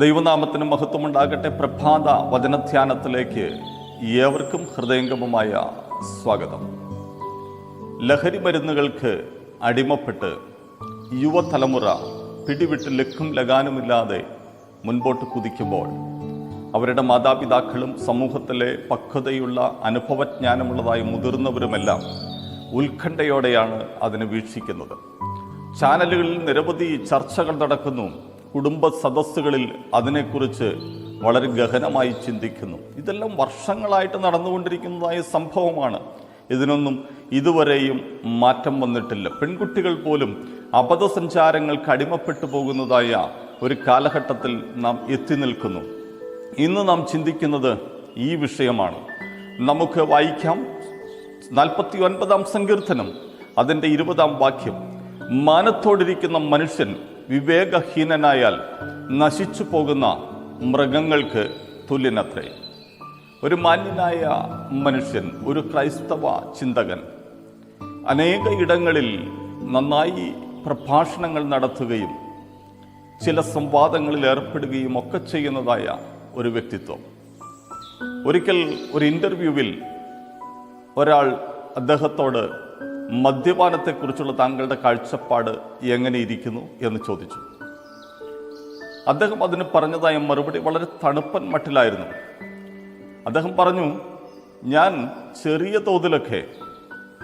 ദൈവനാമത്തിന് മഹത്വമുണ്ടാകട്ടെ പ്രഭാത വചനധ്യാനത്തിലേക്ക് ഏവർക്കും ഹൃദയംഗമമായ സ്വാഗതം. ലഹരി മരുന്നുകൾക്ക് അടിമപ്പെട്ട് യുവതലമുറ പിടിവിട്ട് ലക്കും ലഗാനുമില്ലാതെ മുൻപോട്ട് കുതിക്കുമ്പോൾ അവരുടെ മാതാപിതാക്കളും സമൂഹത്തിലെ പക്വതയുള്ള അനുഭവജ്ഞാനമുള്ളതായി മുതിർന്നവരുമെല്ലാം ഉത്കണ്ഠയോടെയാണ് അതിനെ വീക്ഷിക്കുന്നത്. ചാനലുകളിൽ നിരവധി ചർച്ചകൾ നടക്കുന്നു. കുടുംബ സദസ്സുകളിൽ അതിനെക്കുറിച്ച് വളരെ ഗഹനമായി ചിന്തിക്കുന്നു. ഇതെല്ലാം വർഷങ്ങളായിട്ട് നടന്നുകൊണ്ടിരിക്കുന്നതായ സംഭവമാണ്. ഇതിനൊന്നും ഇതുവരെയും മാറ്റം വന്നിട്ടില്ല. പെൺകുട്ടികൾ പോലും അബദ്ധസഞ്ചാരങ്ങൾക്ക് അടിമപ്പെട്ടു പോകുന്നതായ ഒരു കാലഘട്ടത്തിൽ നാം എത്തി നിൽക്കുന്നു. ഇന്ന് നാം ചിന്തിക്കുന്നത് ഈ വിഷയമാണ്. നമുക്ക് വായിക്കാം. നാൽപ്പത്തി ഒൻപതാം സങ്കീർത്തനം. അതിന്റെ ഇരുപതാം വാക്യം. മാനത്തോടിരിക്കുന്ന മനുഷ്യൻ വിവേകഹീനനായാൽ നശിച്ചു പോകുന്ന മൃഗങ്ങൾക്ക് തുല്യനത്രേ. ഒരു മാന്യനായ മനുഷ്യൻ ഒരു ക്രൈസ്തവ ചിന്തകൻ അനേക ഇടങ്ങളിൽ നന്നായി പ്രഭാഷണങ്ങൾ നടത്തുകയും ചില സംവാദങ്ങളിൽ ഏർപ്പെടുകയും ഒക്കെ ചെയ്യുന്നതായ ഒരു വ്യക്തിത്വം. ഒരിക്കൽ ഒരു ഇന്റർവ്യൂവിൽ ഒരാൾ അദ്ദേഹത്തോട് മദ്യപാനത്തെക്കുറിച്ചുള്ള താങ്കളുടെ കാഴ്ചപ്പാട് എങ്ങനെ ഇരിക്കുന്നു എന്ന് ചോദിച്ചു. അദ്ദേഹം അതിന് പറഞ്ഞതായ മറുപടി വളരെ തണുപ്പൻ മട്ടിലായിരുന്നു. അദ്ദേഹം പറഞ്ഞു ഞാൻ ചെറിയ തോതിലൊക്കെ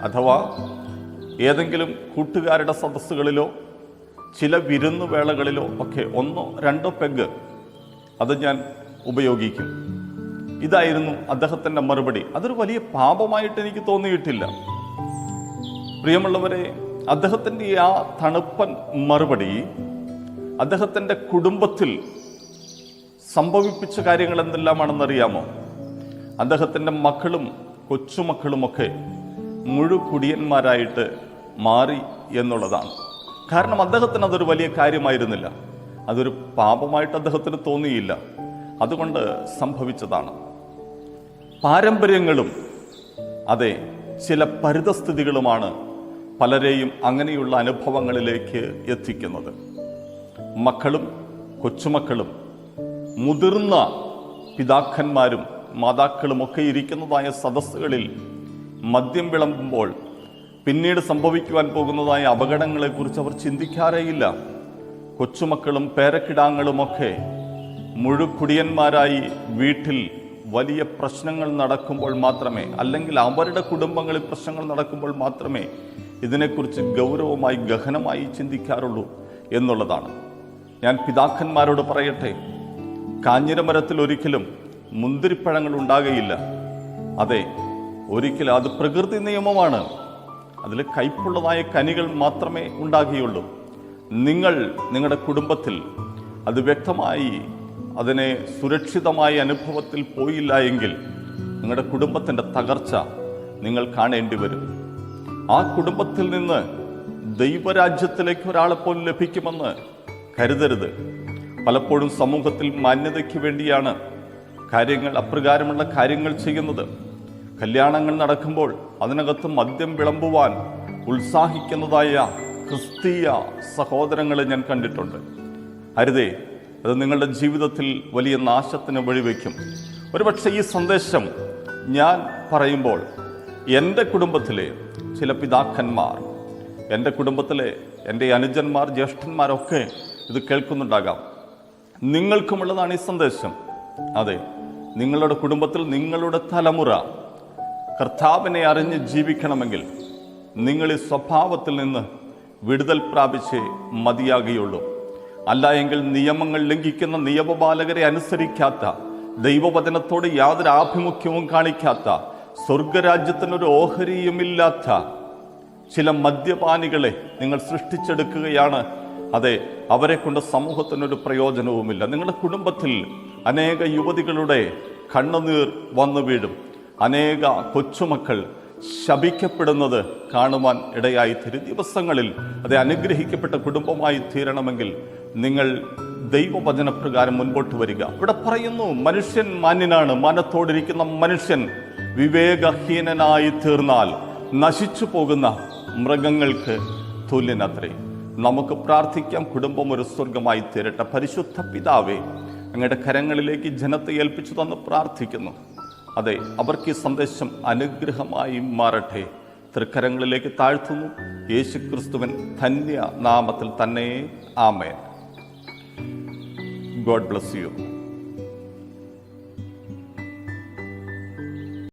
അഥവാ ഏതെങ്കിലും കൂട്ടുകാരുടെ സദസ്സുകളിലോ ചില വിരുന്നുവേളകളിലോ ഒക്കെ ഒന്നോ രണ്ടോ പെഗ് അത് ഞാൻ ഉപയോഗിക്കും. ഇതായിരുന്നു അദ്ദേഹത്തിന്റെ മറുപടി. അതൊരു വലിയ പാപമായിട്ട് എനിക്ക് തോന്നിയിട്ടില്ല. പ്രിയമുള്ളവരെ അദ്ദേഹത്തിന്റെ ആ തണുപ്പൻ മറുപടി അദ്ദേഹത്തിന്റെ കുടുംബത്തിൽ സംഭവിപ്പിച്ച കാര്യങ്ങൾ എന്തെല്ലാമാണെന്നറിയാമോ? അദ്ദേഹത്തിന്റെ മക്കളും കൊച്ചുമക്കളുമൊക്കെ മുഴുകുടിയന്മാരായിട്ട് മാറി എന്നുള്ളതാണ്. കാരണം അദ്ദേഹത്തിന് അതൊരു വലിയ കാര്യമായിരുന്നില്ല. അതൊരു പാപമായിട്ട് അദ്ദേഹത്തിന് തോന്നിയില്ല. അതുകൊണ്ട് സംഭവിച്ചതാണ്. പാരമ്പര്യങ്ങളും അതെ ചില പരിതസ്ഥിതികളുമാണ് പലരെയും അങ്ങനെയുള്ള അനുഭവങ്ങളിലേക്ക് എത്തിക്കുന്നത്. മക്കളും കൊച്ചുമക്കളും മുതിർന്ന പിതാക്കന്മാരും മാതാക്കളും ഒക്കെ ഇരിക്കുന്നതായ സദസ്സുകളിൽ മദ്യം വിളമ്പുമ്പോൾ പിന്നീട് സംഭവിക്കുവാൻ പോകുന്നതായ അപകടങ്ങളെക്കുറിച്ച് അവർ ചിന്തിക്കാറേയില്ല. കൊച്ചുമക്കളും പേരക്കിടാങ്ങളുമൊക്കെ മുഴുക്കുടിയന്മാരായി വീട്ടിൽ വലിയ പ്രശ്നങ്ങൾ നടക്കുമ്പോൾ മാത്രമേ അല്ലെങ്കിൽ അവരുടെ കുടുംബങ്ങളിൽ പ്രശ്നങ്ങൾ നടക്കുമ്പോൾ മാത്രമേ ഇതിനെക്കുറിച്ച് ഗൗരവമായി ഗഹനമായി ചിന്തിക്കാറുള്ളൂ എന്നുള്ളതാണ്. ഞാൻ പിതാക്കന്മാരോട് പറയട്ടെ കാഞ്ഞിരമരത്തിൽ ഒരിക്കലും മുന്തിരിപ്പഴങ്ങൾ ഉണ്ടാകുകയില്ല അതെ ഒരിക്കലും അത് പ്രകൃതി നിയമമാണ്. അതിൽ കയ്പുള്ളതായ കനികൾ മാത്രമേ ഉണ്ടാകുകയുള്ളൂ. നിങ്ങൾ നിങ്ങളുടെ കുടുംബത്തിൽ അത് വ്യക്തമായി അതിനെ സുരക്ഷിതമായ അനുഭവത്തിൽ പോയില്ല എങ്കിൽ നിങ്ങളുടെ കുടുംബത്തിന്റെ തകർച്ച നിങ്ങൾ കാണേണ്ടി വരും. ആ കുടുംബത്തിൽ നിന്ന് ദൈവരാജ്യത്തിലേക്ക് ഒരാളെ പോലും ലഭിക്കുമെന്ന് കരുതരുത്. പലപ്പോഴും സമൂഹത്തിൽ മാന്യതയ്ക്ക് വേണ്ടിയാണ് കാര്യങ്ങൾ അപ്രകാരമുള്ള കാര്യങ്ങൾ ചെയ്യുന്നത്. കല്യാണങ്ങൾ നടക്കുമ്പോൾ അതിനകത്ത് മദ്യം വിളമ്പുവാൻ ഉത്സാഹിക്കുന്നതായ ക്രിസ്തീയ സഹോദരങ്ങളെ ഞാൻ കണ്ടിട്ടുണ്ട്. അരുതേ അത് നിങ്ങളുടെ ജീവിതത്തിൽ വലിയ നാശത്തിന് വഴിവെക്കും. ഒരുപക്ഷെ ഈ സന്ദേശം ഞാൻ പറയുമ്പോൾ എന്റെ കുടുംബത്തിലെ ചില പിതാക്കന്മാർ എന്റെ കുടുംബത്തിലെ എന്റെ അനുജന്മാർ ജ്യേഷ്ഠന്മാരൊക്കെ ഇത് കേൾക്കുന്നുണ്ടാകാം. നിങ്ങൾക്കുമുള്ളതാണ് ഈ സന്ദേശം. അതെ നിങ്ങളുടെ കുടുംബത്തിൽ നിങ്ങളുടെ തലമുറ കർത്താവിനെ അറിഞ്ഞ് ജീവിക്കണമെങ്കിൽ നിങ്ങൾ ഈ സ്വഭാവത്തിൽ നിന്ന് വിടുതൽ പ്രാപിച്ച് മതിയാകുകയുള്ളൂ. അല്ല എങ്കിൽ നിയമങ്ങൾ ലംഘിക്കുന്ന നിയമപാലകരെ അനുസരിക്കാത്ത ദൈവവചനത്തോട് യാതൊരു ആഭിമുഖ്യവും കാണിക്കാത്ത സ്വർഗരാജ്യത്തിനൊരു ഓഹരിയുമില്ലാത്ത ചില മദ്യപാനികളെ നിങ്ങൾ സൃഷ്ടിച്ചെടുക്കുകയാണ്. അതെ അവരെ കൊണ്ട് സമൂഹത്തിനൊരു പ്രയോജനവുമില്ല. നിങ്ങളുടെ കുടുംബത്തിൽ അനേക യുവതികളുടെ കണ്ണുനീർ വന്നു വീഴും. അനേക കൊച്ചുമക്കൾ ശപിക്കപ്പെടുന്നത് കാണുവാൻ ഇടയായി തീരും. ദിവസങ്ങളിൽ അത് അനുഗ്രഹിക്കപ്പെട്ട കുടുംബമായി തീരണമെങ്കിൽ നിങ്ങൾ ദൈവവചനപ്രകാരം മുൻപോട്ട് വരിക. ഇവിടെ പറയുന്നു മനുഷ്യൻ മാന്യനാണ് മാനത്തോടിരിക്കുന്ന മനുഷ്യൻ വിവേകഹീനനായി തീർന്നാൽ നശിച്ചു പോകുന്ന മൃഗങ്ങൾക്ക് തുല്യനത്രേ. നമുക്ക് പ്രാർത്ഥിക്കാം കുടുംബം ഒരു സ്വർഗമായി തീരട്ടെ. പരിശുദ്ധ പിതാവേ അങ്ങയുടെ കരങ്ങളിലേക്ക് ജനത്തെ ഏൽപ്പിച്ചു തന്ന് പ്രാർത്ഥിക്കുന്നു. അതെ അവർക്ക് ഈ സന്ദേശം അനുഗ്രഹമായി മാറട്ടെ. തൃക്കരങ്ങളിലേക്ക് താഴ്ത്തുന്നു. യേശു ക്രിസ്തുവൻ ധന്യ നാമത്തിൽ തന്നെ ആമേൻ. God bless you.